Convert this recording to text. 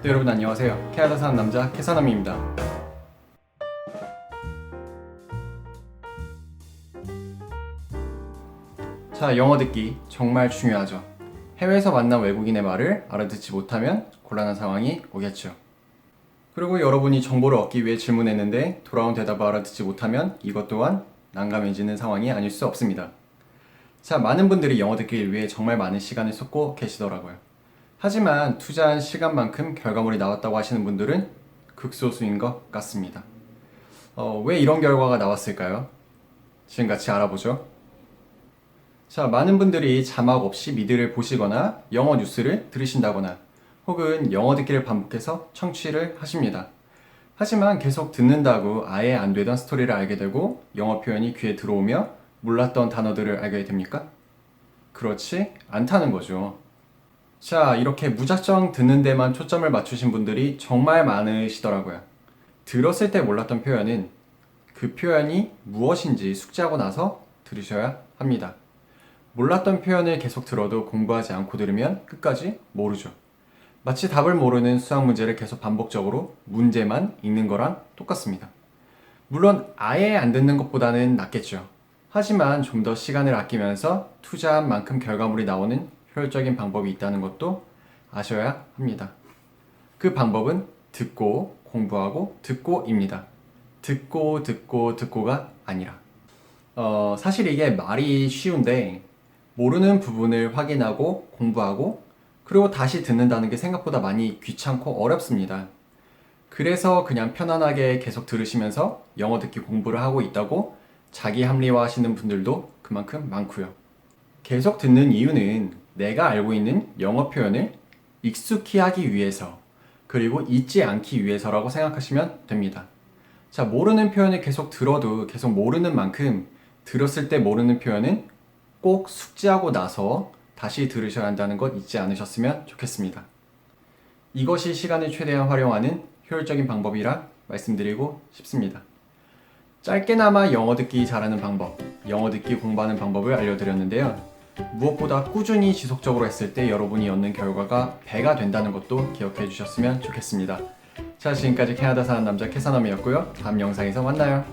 네, 여러분 안녕하세요. 캐나다 사는 남자 캐사남입니다. 자, 영어 듣기 정말 중요하죠. 해외에서 만난 외국인의 말을 알아듣지 못하면 곤란한 상황이 오겠죠. 그리고 여러분이 정보를 얻기 위해 질문했는데 돌아온 대답을 알아듣지 못하면 이것 또한 난감해지는 상황이 아닐 수 없습니다. 자, 많은 분들이 영어 듣기를 위해 정말 많은 시간을 쏟고 계시더라고요. 하지만 투자한 시간만큼 결과물이 나왔다고 하시는 분들은 극소수인 것 같습니다. 어, 왜 이런 결과가 나왔을까요? 지금 같이 알아보죠. 자, 많은 분들이 자막 없이 미드를 보시거나 영어 뉴스를 들으신다거나 혹은 영어 듣기를 반복해서 청취를 하십니다. 하지만 계속 듣는다고 아예 안 되던 스토리를 알게 되고 영어 표현이 귀에 들어오며 몰랐던 단어들을 알게 됩니까? 그렇지 않다는 거죠. 자, 이렇게 무작정 듣는 데만 초점을 맞추신 분들이 정말 많으시더라고요. 들었을 때 몰랐던 표현은 그 표현이 무엇인지 숙지하고 나서 들으셔야 합니다. 몰랐던 표현을 계속 들어도 공부하지 않고 들으면 끝까지 모르죠. 마치 답을 모르는 수학 문제를 계속 반복적으로 문제만 읽는 거랑 똑같습니다. 물론 아예 안 듣는 것보다는 낫겠죠. 하지만 좀 더 시간을 아끼면서 투자한 만큼 결과물이 나오는 효율적인 방법이 있다는 것도 아셔야 합니다. 그 방법은 듣고 공부하고 듣고입니다. 듣고 듣고 듣고가 아니라. 어, 사실 이게 말이 쉬운데 모르는 부분을 확인하고 공부하고 그리고 다시 듣는다는 게 생각보다 많이 귀찮고 어렵습니다. 그래서 그냥 편안하게 계속 들으시면서 영어 듣기 공부를 하고 있다고 자기 합리화 하시는 분들도 그만큼 많고요. 계속 듣는 이유는 내가 알고 있는 영어 표현을 익숙히 하기 위해서 그리고 잊지 않기 위해서라고 생각하시면 됩니다. 자, 모르는 표현을 계속 들어도 계속 모르는 만큼 들었을 때 모르는 표현은 꼭 숙지하고 나서 다시 들으셔야 한다는 것 잊지 않으셨으면 좋겠습니다. 이것이 시간을 최대한 활용하는 효율적인 방법이라 말씀드리고 싶습니다. 짧게나마 영어 듣기 잘하는 방법, 영어 듣기 공부하는 방법을 알려드렸는데요. 무엇보다 꾸준히 지속적으로 했을 때 여러분이 얻는 결과가 배가 된다는 것도 기억해 주셨으면 좋겠습니다. 자, 지금까지 캐나다 사는 남자 캐사남이었고요. 다음 영상에서 만나요.